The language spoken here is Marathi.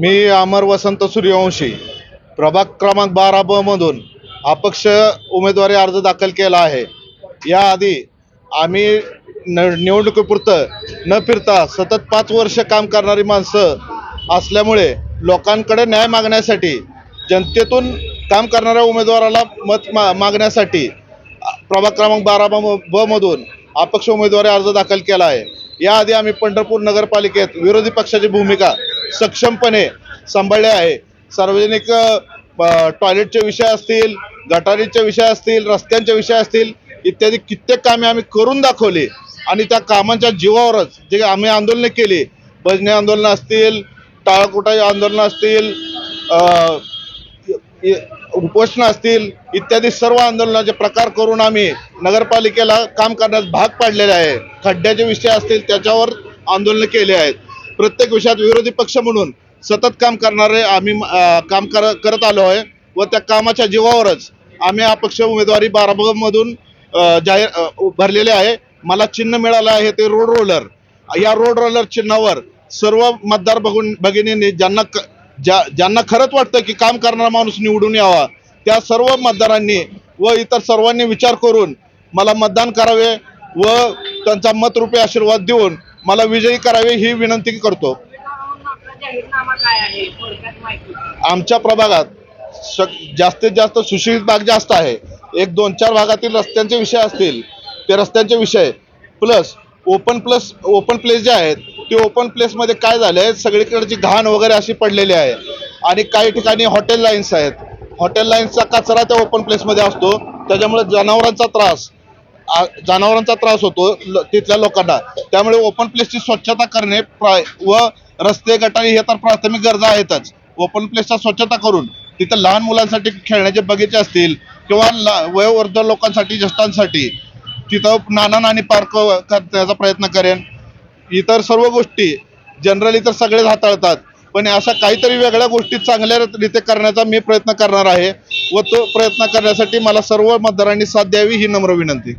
मी अमर वसंत सूर्यवंशी प्रभाग क्रमांक बारा ब मधून अपक्ष उमेदवारी अर्ज दाखल केला आहे. याआधी आम्ही न निवडणुकीपुरतं न फिरता सतत पाच वर्ष काम करणारी माणसं असल्यामुळे लोकांकडे न्याय मागण्यासाठी जनतेतून काम करणाऱ्या उमेदवाराला मत मा मागण्यासाठी प्रभाग क्रमांक बारा ब ब मधून अपक्ष उमेदवारी अर्ज दाखल केला आहे. याआधी आम्ही पंढरपूर नगरपालिकेत विरोधी पक्षाची भूमिका सक्षमपणे सांभाळले आहे. सार्वजनिक टॉयलेटचे विषय असतील गटारीचे विषय असतील रस्त्यांचे विषय असतील इत्यादी कित्येक कामे आम्ही करून दाखवली. आणि त्या कामांच्या जीवावरच जे आम्ही आंदोलनं केली भजने आंदोलनं असतील टाळकुटाची आंदोलनं असतील उपोषणं असतील इत्यादी सर्व आंदोलनाचे प्रकार करून आम्ही नगरपालिकेला काम करण्यास भाग पाडलेले आहे. खड्ड्याचे विषय असतील त्याच्यावर आंदोलनं केले आहेत. प्रत्येक विषयात विरोधी पक्ष म्हणून सतत काम करणारे आम्ही काम कर करत आलो आहे व त्या कामाच्या जीवावरच आम्ही अपक्ष उमेदवारी बारामधून जाहीर भरलेले आहे. मला चिन्ह मिळालं आहे ते रोड रोलर या रोड रोलर चिन्हावर सर्व मतदार बघून भगिनींनी ज्यांना क- ज्या ज्यांना खरंच वाटतं की काम करणारा माणूस निवडून यावा त्या सर्व मतदारांनी व इतर सर्वांनी विचार करून मला मतदान करावे व त्यांचा मतरूपी आशीर्वाद देऊन मला विजयी करावे ही विनंती करतो. आमच्या प्रभागात जास्तीत जास्त सुशिक्षित भाग जास्त आहे. एक दोन चार भागातील रस्त्यांचे विषय असतील ते रस्त्यांचे विषय. Plus open plus open place जे आहेत ते ओपन प्लेसमध्ये काय झालं आहे सगळीकडची घाण वगैरे अशी पडलेली आहे. आणि काही ठिकाणी हॉटेल लाईन्स आहेत. हॉटेल लाईन्सचा कचरा त्या ओपन प्लेसमध्ये असतो. त्याच्यामुळे जनावरांचा त्रास जनावरांचा त्रास होतो तिथल्या लोकांना. त्यामुळे ओपन प्लेसची स्वच्छता करणे व रस्ते गटारी हे तर प्राथमिक गरजा आहेतच. ओपन प्लेसचा स्वच्छता करून तिथं लहान मुलांसाठी खेळण्याचे बगीचे असतील किंवा वयोवर्ध वयोवृद्ध लोकांसाठी ज्येष्ठांसाठी तिथं नाना नानी पार्क करण्याचा प्रयत्न करेन. इतर सर्व गोष्टी जनरली तर सगळेच हाताळतात. पण अशा काहीतरी वेगळ्या गोष्टी चांगल्या रीते करण्याचा मी प्रयत्न करणार आहे. व तो प्रयत्न करण्यासाठी मला सर्व मतदारांनी साथ द्यावी ही नम्र विनंती.